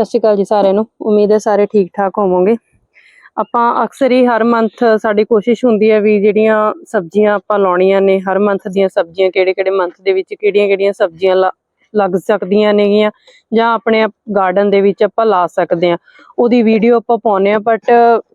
ਸਤਿ ਸ਼੍ਰੀ ਅਕਾਲ ਜੀ ਸਾਰਿਆਂ ਨੂੰ। ਉਮੀਦ ਹੈ ਸਾਰੇ ਠੀਕ ਠਾਕ ਹੋਵੋਗੇ। ਆਪਾਂ ਅਕਸਰ ਹੀ ਹਰ ਮੰਥ ਸਾਡੀ ਕੋਸ਼ਿਸ਼ ਹੁੰਦੀ ਹੈ ਵੀ ਜਿਹੜੀਆਂ ਸਬਜ਼ੀਆਂ ਆਪਾਂ ਲਾਉਣੀਆਂ ਨੇ, ਹਰ ਮੰਥ ਦੀਆਂ ਸਬਜ਼ੀਆਂ ਕਿਹੜੇ ਕਿਹੜੇ ਮੰਥ ਦੇ ਵਿੱਚ ਕਿਹੜੀਆਂ ਕਿਹੜੀਆਂ ਸਬਜ਼ੀਆਂ ਲੱਗ ਸਕਦੀਆਂ ਨੇਗੀਆਂ ਜਾਂ ਆਪਣੇ ਗਾਰਡਨ ਦੇ ਵਿੱਚ ਆਪਾਂ ਲਾ ਸਕਦੇ ਆ ਉਹਦੀ ਵੀਡੀਓ ਆਪਾਂ ਪਾਉਨੇ ਆ ਬਟ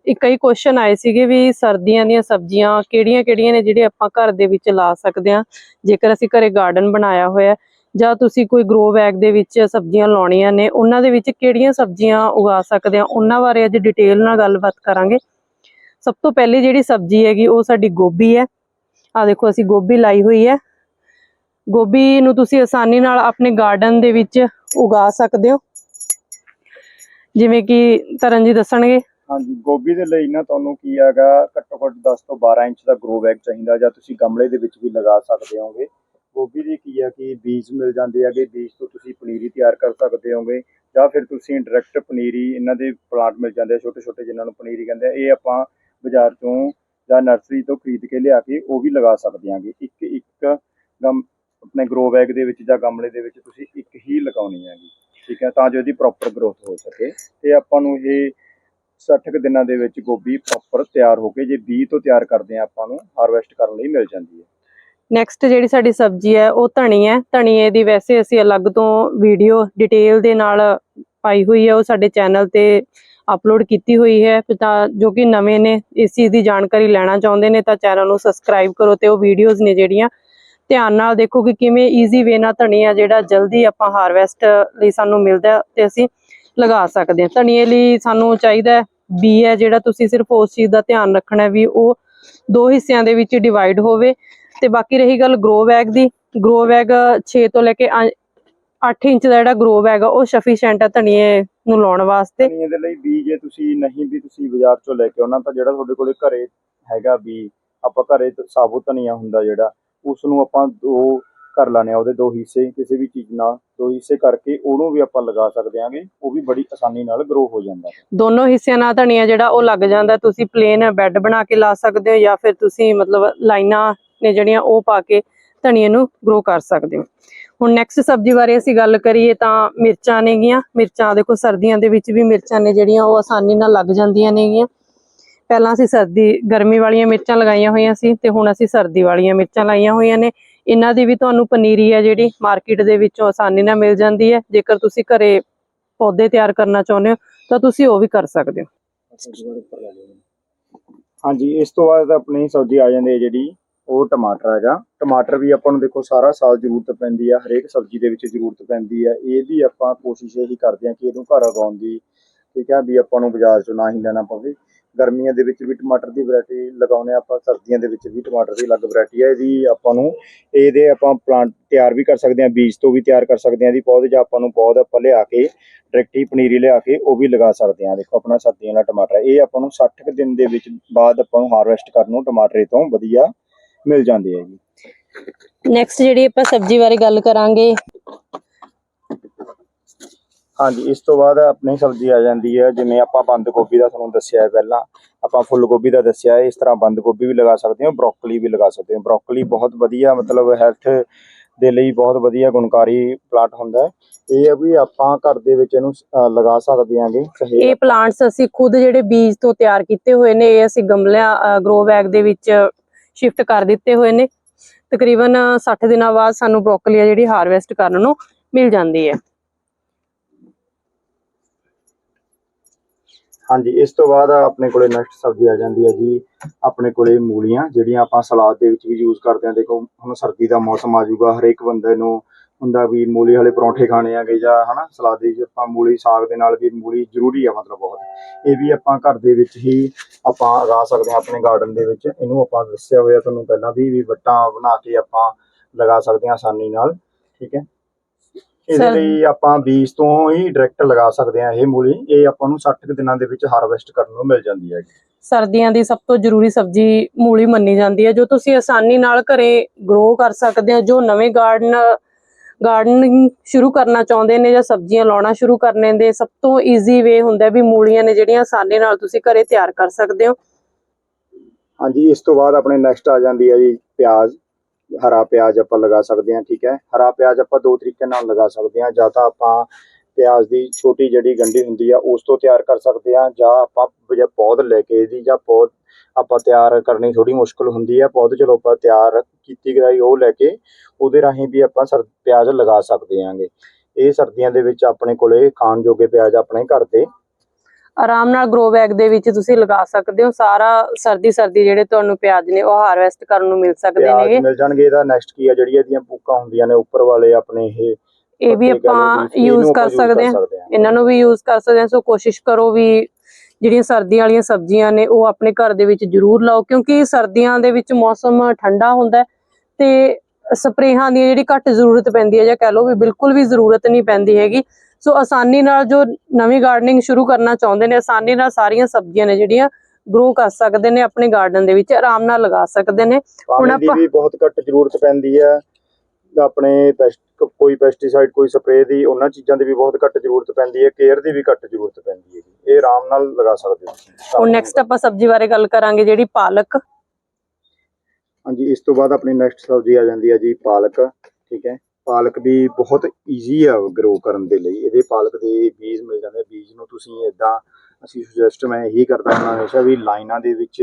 ਇੱਕ ਕਈ ਕੁਐਸਚਨ ਆਏ ਸੀਗੇ ਵੀ ਸਰਦੀਆਂ ਦੀਆਂ ਸਬਜ਼ੀਆਂ ਕਿਹੜੀਆਂ ਕਿਹੜੀਆਂ ਨੇ ਜਿਹੜੇ ਆਪਾਂ ਘਰ ਦੇ ਵਿੱਚ ਲਾ ਸਕਦੇ ਆ ਜੇਕਰ ਅਸੀਂ ਘਰੇ ਗਾਰਡਨ ਬਣਾਇਆ ਹੋਇਆ ਜਾਂ ਤੁਸੀਂ ਕੋਈ ਗਰੋ ਬੈਗ ਦੇ ਵਿੱਚ ਸਬਜ਼ੀਆਂ ਲਾਉਣੀਆਂ ਨੇ, ਉਹਨਾਂ ਦੇ ਵਿੱਚ ਕਿਹੜੀਆਂ ਸਬਜ਼ੀਆਂ ਉਗਾ ਸਕਦੇ ਆ, ਉਹਨਾਂ ਬਾਰੇ ਅੱਜ ਡਿਟੇਲ ਨਾਲ ਗੱਲਬਾਤ ਕਰਾਂਗੇ। ਸਭ ਤੋਂ ਪਹਿਲੀ ਜਿਹੜੀ ਸਬਜ਼ੀ ਹੈਗੀ, ਉਹ ਸਾਡੀ ਗੋਭੀ ਹੈ। ਆ ਦੇਖੋ, ਅਸੀਂ ਗੋਭੀ ਲਾਈ ਹੋਈ ਹੈ। ਗੋਭੀ ਨੂੰ ਤੁਸੀਂ ਆਸਾਨੀ ਨਾਲ ਆਪਣੇ ਗਾਰਡਨ ਦੇ ਵਿੱਚ ਉਗਾ ਸਕਦੇ ਹੋ। ਜਿਵੇਂ ਕਿ ਤਰਨ ਜੀ ਦੱਸਣਗੇ। ਹਾਂਜੀ, ਗੋਭੀ ਦੇ ਲਈ ਨਾ ਤੁਹਾਨੂੰ ਕੀ ਹੈਗਾ ਘੱਟੋ ਘੱਟ 10 ਤੋਂ 12 ਇੰਚ ਦਾ ਗਰੋ ਬੈਗ ਚਾਹੀਦਾ, ਜਾਂ ਤੁਸੀਂ ਗਮਲੇ ਦੇ ਵਿੱਚ ਵੀ ਲਗਾ ਸਕਦੇ ਹੋਗੇ। ਗੋਭੀ ਦੀ ਕੀ ਹੈ ਕਿ ਬੀਜ ਮਿਲ ਜਾਂਦੇ ਹੈਗੇ ਬੀਜ ਤੋਂ ਤੁਸੀਂ ਪਨੀਰੀ ਤਿਆਰ ਕਰ ਸਕਦੇ ਹੋਗੇ, ਜਾਂ ਫਿਰ ਤੁਸੀਂ ਡਾਇਰੈਕਟ ਪਨੀਰੀ, ਇਹਨਾਂ ਦੇ ਪਲਾਂਟ ਮਿਲ ਜਾਂਦੇ ਆ ਛੋਟੇ ਛੋਟੇ ਜਿਨ੍ਹਾਂ ਨੂੰ ਪਨੀਰੀ ਕਹਿੰਦੇ ਆ, ਇਹ ਆਪਾਂ ਬਾਜ਼ਾਰ ਤੋਂ ਜਾਂ ਨਰਸਰੀ ਤੋਂ ਖਰੀਦ ਕੇ ਲਿਆ ਕੇ ਉਹ ਵੀ ਲਗਾ ਸਕਦੇ ਹਾਂਗੇ ਇੱਕ ਇੱਕ ਗਮ, ਆਪਣੇ ਗਰੋ ਬੈਗ ਦੇ ਵਿੱਚ ਜਾਂ ਗਮਲੇ ਦੇ ਵਿੱਚ ਤੁਸੀਂ ਇੱਕ ਹੀ ਲਗਾਉਣੀ ਹੈਗੀ, ਠੀਕ ਹੈ, ਤਾਂ ਜੋ ਇਹਦੀ ਪ੍ਰੋਪਰ ਗਰੋਥ ਹੋ ਸਕੇ। ਤੇ ਆਪਾਂ ਨੂੰ ਇਹ 60 ਕੁ ਦਿਨਾਂ ਦੇ ਵਿੱਚ ਗੋਭੀ ਪ੍ਰੋਪਰ ਤਿਆਰ ਹੋ ਕੇ, ਜੇ ਬੀਜ ਤੋਂ ਤਿਆਰ ਕਰਦੇ ਆ ਆਪਾਂ ਨੂੰ ਹਾਰਵੈਸਟ ਕਰਨ ਲਈ ਮਿਲ ਜਾਂਦੀ ਹੈ। ਨੈਕਸਟ ਜਿਹੜੀ ਸਾਡੀ ਸਬਜ਼ੀ ਹੈ, ਉਹ ਧਣੀ ਹੈ। ਧਣੀਏ ਦੀ ਵੈਸੇ ਅਸੀਂ ਅਲੱਗ ਤੋਂ ਵੀਡੀਓ ਡਿਟੇਲ ਦੇ ਨਾਲ ਪਾਈ ਹੋਈ ਹੈ, ਉਹ ਸਾਡੇ ਚੈਨਲ ਤੇ ਅਪਲੋਡ ਕੀਤੀ ਹੋਈ ਹੈ। ਤਾਂ ਜੋ ਕਿ ਨਵੇਂ ਨੇ, ਇਸ ਚੀਜ਼ ਦੀ ਜਾਣਕਾਰੀ ਲੈਣਾ ਚਾਹੁੰਦੇ ਨੇ, ਤਾਂ ਚੈਨਲ ਨੂੰ ਸਬਸਕ੍ਰਾਈਬ ਕਰੋ ਤੇ ਉਹ ਵੀਡੀਓਜ਼ ਨੇ ਜਿਹੜੀਆਂ, ਧਿਆਨ ਨਾਲ ਦੇਖੋ ਕਿ ਕਿਵੇਂ ਈਜ਼ੀ ਵੇ ਨਾਲ ਧਨੀਆ ਜਿਹੜਾ ਜਲਦੀ ਆਪਾਂ ਹਾਰਵੈਸਟ ਲਈ ਸਾਨੂੰ ਮਿਲਦਾ ਤੇ ਅਸੀਂ ਲਗਾ ਸਕਦੇ ਹਾਂ। ਧਨੀਏ ਲਈ ਸਾਨੂੰ ਚਾਹੀਦਾ ਬੀ ਹੈ, ਜਿਹੜਾ ਤੁਸੀਂ ਸਿਰਫ ਉਸ ਚੀਜ਼ ਦਾ ਧਿਆਨ ਰੱਖਣਾ ਵੀ ਉਹ ਦੋ ਹਿੱਸਿਆਂ ਦੇ ਵਿੱਚ ਡਿਵਾਈਡ ਹੋਵੇ। ਤੇ ਬਾਕੀ ਰਹੀ ਗੱਲ ਗਰੋ ਬੈਗ ਦੀ ਗਰੋ ਬੈਗ 6 ਤੋਂ ਲੈ ਕੇ 8 ਇੰਚ ਦਾ ਜਿਹੜਾ ਗਰੋ ਬੈਗ ਆ ਉਹ ਸਫੀਸ਼ੀਐਂਟ ਹੈ ਧਨੀਏ ਨੂੰ ਲਾਉਣ ਵਾਸਤੇ। ਧਨੀਏ ਦੇ ਲਈ ਬੀਜ ਜੇ ਤੁਸੀਂ ਨਹੀਂ ਵੀ ਤੁਸੀਂ ਬਾਜ਼ਾਰ ਚੋਂ ਲੈ ਕੇ ਆਉਣਾ ਤਾਂ ਜਿਹੜਾ ਤੁਹਾਡੇ ਕੋਲੇ ਘਰੇ ਹੈਗਾ ਵੀ ਆਪਾਂ ਘਰੇ ਸਾਬੁਤ ਧਨੀਆ ਹੁੰਦਾ ਜਿਹੜਾ ਉਸ ਨੂੰ ਆਪਾਂ ਦੋ ਕਰ ਲਾਣੇ ਆ ਉਹਦੇ ਦੋ ਹਿੱਸੇ ਕਿਸੇ ਵੀ ਚੀਜ਼ ਨਾਲ ਦੋ ਹਿੱਸੇ ਕਰਕੇ ਉਹਨੂੰ ਵੀ ਆਪਾਂ ਲਗਾ ਸਕਦੇ ਆਂਗੇ ਉਹ ਵੀ ਬੜੀ ਆਸਾਨੀ ਨਾਲ ਗਰੋ ਹੋ ਜਾਂਦਾ। ਦੋਨੋਂ ਹਿੱਸਿਆਂ ਨਾਲ ਧਨੀਆ ਜਿਹੜਾ ਉਹ ਲੱਗ ਜਾਂਦਾ ਤੁਸੀਂ ਪਲੇਨ ਬੈੱਡ ਬਣਾ ਕੇ ਲਾ ਸਕਦੇ ਹੋ ਜਾਂ ਫਿਰ ਤੁਸੀਂ ਮਤਲਬ ਲਾਈਨਾਂ ਨੇ ਜਿਹੜੀਆਂ ਉਹ ਪਾ ਕੇ ਧਨੀਏ ਨੂੰ ਗਰੋ ਕਰ ਸਕਦੇ ਹੋ। ਹੁਣ ਨੈਕਸਟ ਸਬਜ਼ੀ ਬਾਰੇ ਅਸੀਂ ਗੱਲ ਕਰੀਏ ਤਾਂ ਮਿਰਚਾਂ ਨੇਗੀਆਂ। ਮਿਰਚਾਂ ਦੇਖੋ ਸਰਦੀਆਂ ਦੇ ਵਿੱਚ ਵੀ ਮਿਰਚਾਂ ਨੇ ਜਿਹੜੀਆਂ ਉਹ ਆਸਾਨੀ ਨਾਲ ਲੱਗ ਜਾਂਦੀਆਂ ਨੇਗੀਆਂ। ਪਹਿਲਾਂ ਅਸੀਂ ਸਰਦੀ, ਗਰਮੀ ਵਾਲੀਆਂ ਮਿਰਚਾਂ ਲਗਾਈਆਂ ਹੋਈਆਂ ਸੀ ਤੇ ਹੁਣ ਅਸੀਂ ਸਰਦੀ ਵਾਲੀਆਂ ਮਿਰਚਾਂ ਲਾਈਆਂ ਹੋਈਆਂ ਨੇ। ਇਹਨਾਂ ਦੀ ਵੀ ਤੁਹਾਨੂੰ ਪਨੀਰੀ ਹੈ ਜਿਹੜੀ ਮਾਰਕੀਟ ਦੇ ਵਿੱਚੋਂ ਆਸਾਨੀ ਨਾਲ ਮਿਲ ਜਾਂਦੀ ਹੈ। ਜੇਕਰ ਤੁਸੀਂ ਘਰੇ ਪੌਦੇ ਤਿਆਰ ਕਰਨਾ ਚਾਹੁੰਦੇ ਹੋ, ਤਾਂ ਤੁਸੀਂ ਉਹ ਵੀ ਕਰ ਸਕਦੇ ਹੋ। ਹਾਂਜੀ, ਇਸ ਤੋਂ ਬਾਅਦ ਆਪਣੀ ਸਬਜ਼ੀ ਆ ਜਾਂਦੀ ਹੈ ਜਿਹੜੀ ਉਹ ਟਮਾਟਰ ਹੈਗਾ। ਟਮਾਟਰ ਵੀ ਆਪਾਂ ਨੂੰ ਦੇਖੋ ਸਾਰਾ ਸਾਲ ਜ਼ਰੂਰਤ ਪੈਂਦੀ ਆ, ਹਰੇਕ ਸਬਜ਼ੀ ਦੇ ਵਿੱਚ ਜ਼ਰੂਰਤ ਪੈਂਦੀ ਆ। ਇਹ ਵੀ ਆਪਾਂ ਕੋਸ਼ਿਸ਼ ਇਹੀ ਕਰਦੇ ਆ ਕਿ ਇਹਨੂੰ ਘਰ ਉਗਾਉਣ ਦੀ, ਠੀਕ ਹੈ ਵੀ ਆਪਾਂ ਨੂੰ ਬਾਜ਼ਾਰ ਚੋਂ ਨਾ ਹੀ ਲੈਣਾ ਪਵੇ। ਗਰਮੀਆਂ ਦੇ ਵਿੱਚ ਵੀ ਟਮਾਟਰ ਦੀ ਵੈਰਾਈਟੀ ਲਗਾਉਨੇ ਆ ਆਪਾਂ, ਸਰਦੀਆਂ ਦੇ ਵਿੱਚ ਵੀ ਟਮਾਟਰ ਦੀ ਅਲੱਗ ਵੈਰਾਈਟੀ ਹੈ ਇਹਦੀ ਆਪਾਂ ਨੂੰ ਇਹਦੇ ਆਪਾਂ ਪਲਾਂਟ ਤਿਆਰ ਵੀ ਕਰ ਸਕਦੇ ਹਾਂ ਬੀਜ ਤੋਂ ਵੀ ਤਿਆਰ ਕਰ ਸਕਦੇ ਹਾਂ ਇਹਦੀ ਪੌਦੇ ਜਾਂ ਆਪਾਂ ਨੂੰ ਪੌਦ ਆਪਾਂ ਲਿਆ ਕੇ, ਡਾਇਰੈਕਟ ਹੀ ਪਨੀਰੀ ਲਿਆ ਕੇ ਉਹ ਵੀ ਲਗਾ ਸਕਦੇ ਹਾਂ ਦੇਖੋ ਆਪਣਾ ਸਰਦੀਆਂ ਵਾਲਾ ਟਮਾਟਰ ਇਹ ਆਪਾਂ ਨੂੰ 60 ਕੁ ਦਿਨ ਦੇ ਵਿੱਚ ਬਾਅਦ ਆਪਾਂ ਨੂੰ ਹਾਰਵੈਸਟ ਕਰਨ ਨੂੰ ਟਮਾਟਰ ਤੋਂ ਵਧੀਆ ਮਿਲ ਜਾਂਦੇ ਆ ਜੀ। ਨੈਕਸਟ ਜਿਹੜੀ ਆਪਾਂ ਸਬਜ਼ੀ ਬਾਰੇ ਗੱਲ ਕਰਾਂਗੇ। ਹਾਂਜੀ ਇਸ ਤੋਂ ਬਾਅਦ ਆਪਣੀ ਸਬਜ਼ੀ ਆ ਜਾਂਦੀ ਹੈ ਜਿਵੇਂ ਆਪਾਂ ਬੰਦ ਗੋਭੀ ਦਾ ਤੁਹਾਨੂੰ ਦੱਸਿਆ ਹੈ ਪਹਿਲਾਂ। ਆਪਾਂ ਫੁੱਲ ਗੋਭੀ ਦਾ ਦੱਸਿਆ ਹੈ ਇਸ ਤਰ੍ਹਾਂ ਬੰਦ ਗੋਭੀ ਵੀ ਲਗਾ ਸਕਦੇ ਹੋ ਬਰੋਕਲੀ ਵੀ ਲਗਾ ਸਕਦੇ ਹੋ। ਬਰੋਕਲੀ ਬਹੁਤ ਵਧੀਆ ਮਤਲਬ ਹੈਲਥ ਦੇ ਲਈ ਬਹੁਤ ਵਧੀਆ ਗੁਣਕਾਰੀ ਪਲਾਂਟ ਹੁੰਦਾ ਹੈ। ਇਹ ਵੀ ਆਪਾਂ ਘਰ ਦੇ ਵਿੱਚ ਇਹਨੂੰ ਲਗਾ ਸਕਦੇ ਆਂਗੇ ਇਹ ਪਲਾਂਟਸ ਅਸੀਂ ਖੁਦ ਜਿਹੜੇ ਬੀਜ ਤੋਂ ਤਿਆਰ ਕੀਤੇ ਹੋਏ ਨੇ ਇਹ ਅਸੀਂ ਗਮਲਿਆਂ ਗਰੋ ਬੈਗ ਦੇ ਵਿੱਚ ਸ਼ਿਫਟ ਕਰ ਦਿੱਤੇ ਹੋਏ ਨੇ। ਤਕਰੀਬਨ 60 ਦਿਨਾਂ ਬਾਅਦ ਸਾਨੂੰ ਬਰੋਕਲੀ ਆ ਜਿਹੜੀ ਹਾਰਵੈਸਟ ਕਰਨ ਨੂੰ ਮਿਲ ਜਾਂਦੀ ਹੈ। ਹਾਂਜੀ, ਇਸ ਤੋਂ ਬਾਅਦ ਆਪਣੇ ਕੋਲੇ ਨੈਕਸਟ ਸਬਜ਼ੀ ਆ ਜਾਂਦੀ ਹੈ ਜੀ। ਆਪਣੇ ਕੋਲੇ ਮੂਲੀਆਂ, ਜਿਹੜੀਆਂ ਆਪਾਂ ਸਲਾਦ ਦੇ ਵਿੱਚ ਵੀ ਯੂਜ਼ ਕਰਦੇ ਹਾਂ। ਦੇਖੋ, ਹੁਣ ਸਰਦੀ ਦਾ ਮੌਸਮ ਆ ਜਾਊਗਾ, ਹਰੇਕ ਬੰਦੇ ਨੂੰ ਹੁੰਦਾ ਵੀ ਮੂਲੀ ਵਾਲੇ ਪਰੌਂਠੇ ਖਾਣੇ ਆਗੇ ਜਾਂ ਹਨਾ ਸਲਾਦ ਦੇ ਵਿੱਚ ਆਪਾਂ ਮੂਲੀ ਸਾਗ ਦੇ ਨਾਲ ਵੀ ਮੂਲੀ ਜ਼ਰੂਰੀ ਆ ਮਤਲਬ ਬਹੁਤ। ਇਹ ਵੀ ਆਪਾਂ ਘਰ ਦੇ ਵਿੱਚ ਹੀ ਆਪਾਂ ਉਗਾ ਸਕਦੇ ਹਾਂ ਆਪਣੇ ਗਾਰਡਨ ਦੇ ਵਿੱਚ। ਇਹਨੂੰ ਆਪਾਂ ਦੱਸਿਆ ਹੋਇਆ ਤੁਹਾਨੂੰ ਪਹਿਲਾਂ ਵੀ ਵੀ ਵੱਟਾਂ ਬਣਾ ਕੇ ਆਪਾਂ ਲਗਾ ਸਕਦੇ ਹਾਂ ਆਸਾਨੀ ਨਾਲ ਠੀਕ ਹੈ? ਇਹਦੇ ਲਈ ਆਪਾਂ ਬੀਜ ਤੋਂ ਹੀ ਡਾਇਰੈਕਟ ਲਗਾ ਸਕਦੇ ਹਾਂ ਇਹ ਮੂਲੀ। ਇਹ ਆਪਾਂ ਨੂੰ 60 ਕੁ ਦਿਨਾਂ ਦੇ ਵਿੱਚ ਹਾਰਵੈਸਟ ਕਰਨ ਨੂੰ ਮਿਲ ਜਾਂਦੀ ਹੈ ਸਰਦੀਆਂ ਦੀ ਸਭ ਤੋਂ ਜ਼ਰੂਰੀ ਸਬਜ਼ੀ ਮੂਲੀ ਮੰਨੀ ਜਾਂਦੀ ਹੈ ਜੋ ਤੁਸੀਂ ਆਸਾਨੀ ਨਾਲ ਘਰੇ ਗਰੋ ਕਰ ਸਕਦੇ ਹੋ ਜੋ ਨਵੇਂ ਗਾਰਡਨ ਗਾਰਡਨਿੰਗ ਸ਼ੁਰੂ ਕਰਨਾ ਚਾਹੁੰਦੇ ਨੇ ਜਾਂ ਸਬਜ਼ੀਆਂ ਲਾਉਣਾ ਸ਼ੁਰੂ ਕਰਨੇ ਦੇ, ਸਭ ਤੋਂ ਈਜ਼ੀ ਵੇ ਹੁੰਦਾ ਵੀ ਮੂਲੀਆਂ ਨੇ ਜਿਹੜੀਆਂ ਆਸਾਨੀ ਨਾਲ ਤੁਸੀਂ ਘਰੇ ਤਿਆਰ ਕਰ ਸਕਦੇ ਹੋ। ਹਾਂਜੀ, ਇਸ ਤੋਂ ਬਾਅਦ ਆਪਣੇ ਨੈਕਸਟ ਆ ਜਾਂਦੀ ਹੈ ਜੀ ਪਿਆਜ਼, ਹਰਾ ਪਿਆਜ਼ ਆਪਾਂ ਲਗਾ ਸਕਦੇ ਹਾਂ, ਠੀਕ ਹੈ। ਹਰਾ ਪਿਆਜ਼ ਆਪਾਂ ਦੋ ਤਰੀਕੇ ਨਾਲ ਲਗਾ ਸਕਦੇ ਹਾਂ, ਜਾਂ ਤਾਂ ਆਪਾਂ ਪਿਆਜ਼ ਦੀ ਛੋਟੀ ਜਿਹੜੀ ਗੰਢੀ ਹੁੰਦੀ ਆ ਉਸ ਤੋਂ ਤਿਆਰ ਕਰ ਸਕਦੇ ਆ ਜਾਂ ਆਪਾਂ ਜੇ ਪੌਦ ਲੈ ਕੇ ਇਹਦੀ ਜਾਂ ਪੌਦ ਆਪਾਂ ਤਿਆਰ ਕਰਨੀ ਥੋੜੀ ਮੁਸ਼ਕਲ ਹੁੰਦੀ ਆ ਪੌਦ ਚਲੋ ਆਪਾਂ ਤਿਆਰ ਕੀਤੀ ਗਈ ਉਹ ਲੈ ਕੇ ਉਹਦੇ ਰਾਹੀਂ ਵੀ ਆਪਾਂ ਸਰ ਪਿਆਜ਼ ਲਗਾ ਸਕਦੇ ਆਂਗੇ। ਇਹ ਸਰਦੀਆਂ ਦੇ ਵਿੱਚ ਆਪਣੇ ਕੋਲੇ ਖਾਣ ਜੋਗੇ ਪਿਆਜ਼ ਆਪਣੇ ਘਰ ਦੇ। ਆਰਾਮ ਨਾਲ ਗਰੋ ਬੈਗ ਦੇ ਵਿੱਚ ਤੁਸੀਂ ਲਗਾ ਸਕਦੇ ਹੋ ਸਾਰਾ ਸਰਦੀ ਸਰਦੀ ਜਿਹੜੇ ਤੁਹਾਨੂੰ ਪਿਆਜ਼ ਨੇ ਉਹ ਹਾਰਵੈਸਟ ਕਰਨ ਨੂੰ ਮਿਲ ਸਕਦੇ ਨੇਗੇ ਮਿਲ ਜਾਣਗੇ ਇਹਦਾ ਨੈਕਸਟ ਕੀ ਆ ਜਿਹੜੀ ਇਹਦੀਆਂ ਪੂਕਾਂ ਹੁੰਦੀਆਂ ਨੇ ਉੱਪਰ ਵਾਲੇ ਆਪਣੇ ਇਹ ਇਹ ਵੀ ਆਪਾਂ ਯੂਜ਼ ਕਰ ਸਕਦੇ ਹਾਂ। ਇਹਨਾਂ ਨੂੰ ਵੀ ਯੂਜ਼ ਕਰ ਸਕਦੇ ਹਾਂ। ਸੋ ਕੋਸ਼ਿਸ਼ ਕਰੋ ਵੀ ਜਿਹੜੀਆਂ ਸਰਦੀਆਂ ਵਾਲੀਆਂ ਸਬਜ਼ੀਆਂ ਨੇ ਉਹ ਆਪਣੇ ਘਰ ਦੇ ਵਿੱਚ ਜ਼ਰੂਰ ਲਾਓ ਕਿਉਂਕਿ ਸਰਦੀਆਂ ਦੇ ਵਿੱਚ ਮੌਸਮ ਠੰਡਾ ਹੁੰਦਾ ਤੇ ਸਪਰੇਹਾਂ ਦੀ ਜਿਹੜੀ ਘੱਟ ਜ਼ਰੂਰਤ ਪੈਂਦੀ ਹੈ ਜਾਂ ਕਹਿ ਲਓ ਵੀ ਬਿਲਕੁਲ ਵੀ ਜ਼ਰੂਰਤ ਨਹੀਂ ਪੈਂਦੀ ਹੈਗੀ। ਸੋ ਆਸਾਨੀ ਨਾਲ ਜੋ ਨਵੀਂ ਗਾਰਡਨਿੰਗ ਸ਼ੁਰੂ ਕਰਨਾ ਚਾਹੁੰਦੇ ਨੇ ਆਸਾਨੀ ਨਾਲ ਸਾਰੀਆਂ ਸਬਜ਼ੀਆਂ ਨੇ ਜਿਹੜੀਆਂ ਗਰੋ ਕਰ ਸਕਦੇ ਨੇ ਆਪਣੇ ਗਾਰਡਨ ਦੇ ਵਿੱਚ ਆਰਾਮ ਨਾਲ ਲਗਾ ਸਕਦੇ ਨੇ। ਹੁਣ ਆਪਾਂ- ਵੀ ਬਹੁਤ ਘੱਟ ਜ਼ਰੂਰਤ ਪੈਂਦੀ ਹੈ। ਆਪਣੇ ਪੈਸਟ ਕੋਈ ਪੈਸਟੀਸਾਈਡ ਕੋਈ ਸਪਰੇਅ ਦੀ ਉਹਨਾਂ ਚੀਜ਼ਾਂ ਦੀ ਵੀ ਬਹੁਤ ਘੱਟ ਜ਼ਰੂਰਤ ਪੈਂਦੀ ਹੈ ਕੇਅਰ ਦੀ ਵੀ ਘੱਟ ਜ਼ਰੂਰਤ ਪੈਂਦੀ ਹੈ ਇਹ ਆਰਾਮ ਨਾਲ ਲਗਾ ਸਕਦੇ ਹੋ ਤੁਸੀਂ। ਹੁਣ ਨੈਕਸਟ ਆਪਾਂ ਸਬਜ਼ੀ ਬਾਰੇ ਗੱਲ ਕਰਾਂਗੇ ਜਿਹੜੀ ਪਾਲਕ। ਹਾਂਜੀ ਇਸ ਤੋਂ ਬਾਅਦ ਆਪਣੀ ਨੈਕਸਟ ਸਬਜ਼ੀ ਆ ਜਾਂਦੀ ਹੈ ਜੀ ਪਾਲਕ ਠੀਕ ਹੈ। ਪਾਲਕ ਵੀ ਬਹੁਤ ਈਜ਼ੀ ਆ ਗਰੋ ਕਰਨ ਦੇ ਲਈ। ਇਹਦੇ ਪਾਲਕ ਦੇ ਬੀਜ ਮਿਲ ਜਾਂਦੇ ਬੀਜ ਨੂੰ ਤੁਸੀਂ ਇਦਾਂ ਅਸੀਂ ਸੁਜੈਸਟ ਮੈਂ ਇਹੀ ਕਰਦਾ ਹਾਂ ਹਮੇਸ਼ਾ ਵੀ ਲਾਈਨਾਂ ਦੇ ਵਿੱਚ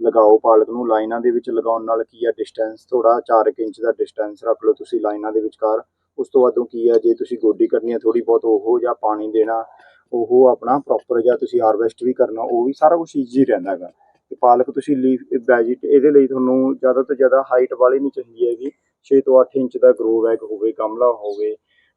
ਲਗਾਓ ਪਾਲਕ ਨੂੰ ਲਾਈਨਾਂ ਦੇ ਵਿੱਚ ਲਗਾਉਣ ਨਾਲ ਕੀ ਆ ਡਿਸਟੈਂਸ ਥੋੜਾ 4 ਇੰਚ ਦਾ ਡਿਸਟੈਂਸ ਰੱਖ ਲਓ ਤੁਸੀਂ ਲਾਈਨਾਂ ਦੇ ਵਿਚਕਾਰ। ਉਸ ਤੋਂ ਬਾਅਦੋਂ ਕੀ ਆ, ਜੇ ਤੁਸੀਂ ਗੋਡੀ ਕਰਨੀ ਆ ਥੋੜੀ ਬਹੁਤ ਉਹ ਜਾਂ ਪਾਣੀ ਦੇਣਾ, ਉਹ ਆਪਣਾ ਪ੍ਰੋਪਰ ਜਾਂ ਤੁਸੀਂ ਹਾਰਵੈਸਟ ਵੀ ਕਰਨਾ, ਉਹ ਵੀ ਸਾਰਾ ਕੁਝ ਈਜ਼ੀ ਰਹਿੰਦਾ ਹੈਗਾ। ਤੇ ਪਾਲਕ ਤੁਸੀਂ ਲੀਫ ਵੈਜੀਟ ਇਹਦੇ ਲਈ ਤੁਹਾਨੂੰ ਜ਼ਿਆਦਾ ਤੋਂ ਜ਼ਿਆਦਾ ਹਾਈਟ ਵਾਲੀ ਨਹੀਂ ਚਾਹੀਦੀ ਹੈਗੀ। 6 ਤੋਂ 8 ਇੰਚ ਦਾ ਗਰੋ ਬੈਗ ਹੋਵੇ, ਗਮਲਾ ਹੋਵੇ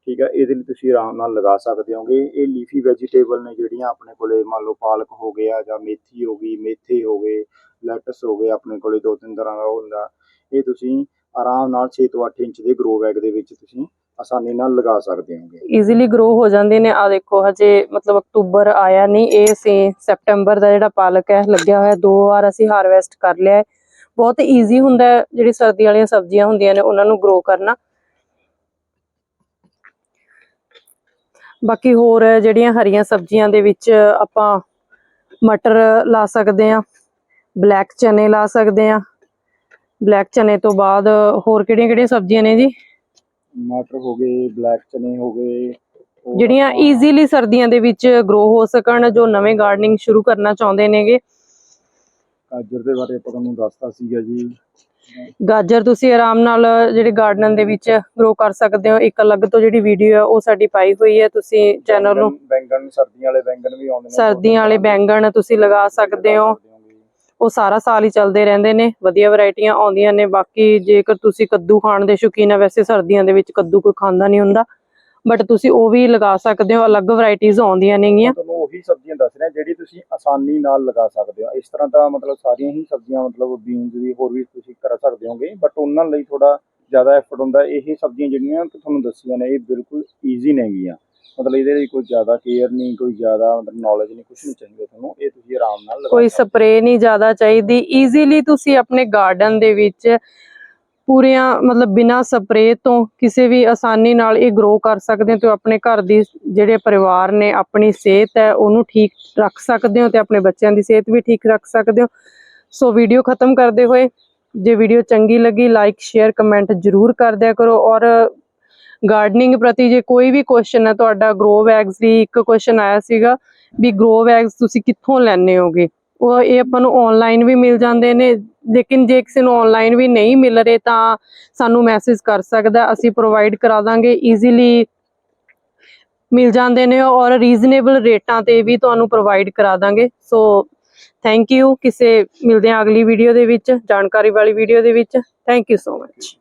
ਠੀਕ ਹੈ ਇਹਦੇ ਲਈ ਤੁਸੀਂ ਆਰਾਮ ਨਾਲ ਲਗਾ ਸਕਦੇ ਹੋਗੇ। ਇਹ ਲੀਫੀ ਵੈਜੀਟੇਬਲ ਨੇ ਜਿਹੜੀਆਂ ਆਪਣੇ ਕੋਲੇ ਮੰਨ ਲਓ ਪਾਲਕ ਹੋ ਗਿਆ ਜਾਂ ਮੇਥੀ ਹੋ ਗਈ, ਮੇਥੇ ਹੋ ਗਏ, ਲੈਟਸ ਹੋ ਗਏ ਆਪਣੇ ਕੋਲੇ ਦੋ ਤਿੰਨ ਤਰ੍ਹਾਂ ਦਾ ਹੁੰਦਾ। ਇਹ ਤੁਸੀਂ ਆਰਾਮ ਨਾਲ 6 ਤੋਂ 8 ਇੰਚ ਦੇ ਗਰੋ ਬੈਗ ਦੇ ਵਿੱਚ ਤੁਸੀਂ ਆਸਾਨੀ ਨਾਲ ਲਗਾ ਸਕਦੇ ਹੋਗੇ। ਈਜ਼ੀਲੀ ਗਰੋ ਹੋ ਜਾਂਦੇ ਨੇ। ਆ ਦੇਖੋ, ਹਜੇ ਮਤਲਬ ਅਕਤੂਬਰ ਆਇਆ ਨਹੀਂ, ਇਹ ਸੀ ਸੈਪਟੈਂਬਰ ਦਾ ਜਿਹੜਾ ਪਾਲਕ ਹੈ, ਲੱਗਿਆ ਹੋਇਆ, ਦੋ ਵਾਰ ਅਸੀਂ ਹਾਰਵੈਸਟ ਕਰ ਲਿਆ ਹੈ। ਬਹੁਤ ਈਜ਼ੀ ਹੁੰਦਾ ਜਿਹੜੀ ਸਰਦੀ ਵਾਲੀਆਂ ਸਬਜ਼ੀਆਂ ਹੁੰਦੀਆਂ ਨੇ, ਉਹਨਾਂ ਨੂੰ ਗਰੋ ਕਰਨਾ। ਬਾਕੀ ਹੋਰ ਜਿਹੜੀਆਂ ਹਰੀਆਂ ਸਬਜ਼ੀਆਂ ਦੇ ਵਿੱਚ ਆਪਾਂ ਮਟਰ ਲਾ ਸਕਦੇ ਆ ਬਲੈਕ ਚਨੇ ਲਾ ਸਕਦੇ ਆ ਬਲੈਕ ਚਨੇ ਤੋਂ ਬਾਅਦ ਹੋਰ ਕਿਹੜੀਆਂ ਕਿਹੜੀਆਂ ਸਬਜ਼ੀਆਂ ਨੇ ਜੀ? ਮਟਰ ਹੋ ਗਏ ਬਲੈਕ ਚਨੇ ਹੋ ਗਏ ਜਿਹੜੀਆਂ ਈਜ਼ੀਲੀ ਸਰਦੀਆਂ ਦੇ ਵਿੱਚ ਗਰੋ ਹੋ ਸਕਣ ਜੋ ਨਵੇਂ ਗਾਰਡਨਿੰਗ ਸ਼ੁਰੂ ਕਰਨਾ ਚਾਹੁੰਦੇ ਨੇਗੇ। ਗਾਜਰ ਦੇ ਬਾਰੇ ਆਪਾਂ ਤੁਹਾਨੂੰ ਦੱਸਤਾ ਸੀਗਾ ਜੀ। ਗਾਜਰ ਤੁਸੀਂ ਆਰਾਮ ਨਾਲ ਜਿਹੜੇ ਗਾਰਡਨ ਦੇ ਵਿੱਚ ਗਰੋ ਕਰ ਸਕਦੇ ਹੋ। ਇੱਕ ਅਲੱਗ ਤੋਂ ਜਿਹੜੀ ਵੀਡੀਓ ਹੈ ਉਹ ਸਾਡੀ ਪਾਈ ਹੋਈ ਹੈ। ਤੁਸੀਂ ਚੈਨਲ ਨੂੰ ਬੈਂਗਣ- ਬੈਂਗਣ ਸਰਦੀਆਂ ਵਾਲੇ ਬੈਂਗਣ ਵੀ ਆਉਂਦੇ ਨੇ। ਸਰਦੀਆਂ ਵਾਲੇ ਬੈਂਗਣ ਤੁਸੀਂ ਲਗਾ ਸਕਦੇ ਹੋ। ਉਹ ਸਾਰਾ ਸਾਲ ਹੀ ਚੱਲਦੇ ਰਹਿੰਦੇ ਨੇ। ਵਧੀਆ ਵੈਰਾਈਟੀਆਂ ਆਉਂਦੀਆਂ ਨੇ। ਬਾਕੀ ਜੇਕਰ ਤੁਸੀਂ ਕੱਦੂ ਖਾਣ ਦੇ ਸ਼ੌਕੀਨ ਆ ਵੈਸੇ ਸਰਦੀਆਂ ਦੇ ਵਿੱਚ ਕੱਦੂ ਕੋਈ ਖਾਂਦਾ ਨਹੀਂ ਹੁੰਦਾ। ਬਟ ਤੁਸੀਂ ਉਹ ਵੀ ਲਗਾ ਸਕਦੇ ਹੋ ਅਲੱਗ ਵੈਰਾਈਟੀਆਂ ਆਉਂਦੀਆਂ ਨੇਗੀਆਂ। ਤੁਹਾਨੂੰ ਉਹੀ ਸਬਜ਼ੀਆਂ ਦੱਸ ਰਿਹਾ ਜਿਹੜੀ ਤੁਸੀਂ ਆਸਾਨੀ ਨਾਲ ਲਗਾ ਸਕਦੇ ਹੋ। ਇਸ ਤਰ੍ਹਾਂ ਤਾਂ ਮਤਲਬ ਸਾਰੀਆਂ ਹੀ ਸਬਜ਼ੀਆਂ ਮਤਲਬ ਬੀਨਸ ਵੀ ਹੋਰ ਵੀ ਤੁਸੀਂ ਕਰ ਸਕਦੇ ਹੋਗੇ ਬਟ ਉਹਨਾਂ ਲਈ ਥੋੜਾ ਜ਼ਿਆਦਾ ਐਫਰਟ ਹੁੰਦਾ। ਇਹ ਸਬਜ਼ੀਆਂ ਜਿਹੜੀਆਂ ਤੁਹਾਨੂੰ ਦੱਸੀਆਂ ਨੇ ਇਹ ਬਿਲਕੁਲ ਈਜ਼ੀ ਨੇਗੀਆਂ। ਮਤਲਬ ਇਹਦੇ ਲਈ ਕੋਈ ਜ਼ਿਆਦਾ ਕੇਅਰ ਨਹੀਂ ਕੋਈ ਜ਼ਿਆਦਾ ਮਤਲਬ ਨੌਲੇਜ ਨਹੀਂ ਕੁਝ ਨਹੀਂ ਚਾਹੀਦਾ ਤੁਹਾਨੂੰ। ਇਹ ਤੁਸੀਂ ਆਰਾਮ ਨਾਲ ਕੋਈ ਸਪਰੇ ਨਹੀਂ ਜ਼ਿਆਦਾ ਚਾਹੀਦੀ। ਈਜ਼ੀਲੀ ਤੁਸੀਂ ਆਪਣੇ ਗਾਰਡਨ ਦੇ ਵਿੱਚ ਪੂਰੀਆਂ, ਮਤਲਬ ਬਿਨਾ ਸਪਰੇ ਤੋਂ ਕਿਸੇ ਵੀ ਆਸਾਨੀ ਨਾਲ ਇਹ ਗਰੋ ਕਰ ਸਕਦੇ ਹੋ ਤੇ ਆਪਣੇ ਘਰ ਦੀ ਜਿਹੜੇ ਪਰਿਵਾਰ ਨੇ, ਆਪਣੀ ਸਿਹਤ ਹੈ, ਉਹਨੂੰ ਠੀਕ ਰੱਖ ਸਕਦੇ ਹੋ ਤੇ ਆਪਣੇ ਬੱਚਿਆਂ ਦੀ ਸਿਹਤ ਵੀ ਠੀਕ ਰੱਖ ਸਕਦੇ ਹੋ। ਸੋ ਵੀਡੀਓ ਖਤਮ ਕਰਦੇ ਹੋਏ, ਜੇ ਵੀਡੀਓ ਚੰਗੀ ਲੱਗੀ ਲਾਈਕ ਸ਼ੇਅਰ ਕਮੈਂਟ ਜਰੂਰ ਕਰ ਦਿਆ ਕਰੋ ਔਰ ਗਾਰਡਨਿੰਗ ਪ੍ਰਤੀ ਜੇ ਕੋਈ ਵੀ ਕੁਐਸਚਨ ਹੈ, ਤੁਹਾਡਾ ਗਰੋ ਬੈਗਸ ਦੀ ਇੱਕ ਕੁਐਸਚਨ ਆਇਆ ਸੀਗਾ ਵੀ ਗਰੋ ਬੈਗਸ ਤੁਸੀਂ ਕਿੱਥੋਂ ਲੈਣੇ ਹੋਗੇ? ਉਹ ਇਹ ਆਪਾਂ ਨੂੰ ਆਨਲਾਈਨ ਵੀ ਮਿਲ ਜਾਂਦੇ ਨੇ, ਲੇਕਿਨ ਜੇ ਕਿਸੇ ਨੂੰ ਆਨਲਾਈਨ ਵੀ ਨਹੀਂ ਮਿਲ ਰਹੇ ਤਾਂ ਸਾਨੂੰ ਮੈਸੇਜ ਕਰ ਸਕਦਾ, ਅਸੀਂ ਪ੍ਰੋਵਾਈਡ ਕਰਾ ਦਾਂਗੇ ਈਜ਼ੀਲੀ ਮਿਲ ਜਾਂਦੇ ਨੇ ਔਰ ਰੀਜ਼ਨੇਬਲ ਰੇਟਾਂ ਤੇ ਵੀ ਤੁਹਾਨੂੰ ਪ੍ਰੋਵਾਈਡ ਕਰਾ ਦਾਂਗੇ। ਸੋ ਥੈਂਕ ਯੂ ਕਿਸੇ ਮਿਲਦੇ ਹਾਂ ਅਗਲੀ ਵੀਡੀਓ ਦੇ ਵਿੱਚ, ਜਾਣਕਾਰੀ ਵਾਲੀ ਵੀਡੀਓ ਦੇ ਵਿੱਚ। Thank you so much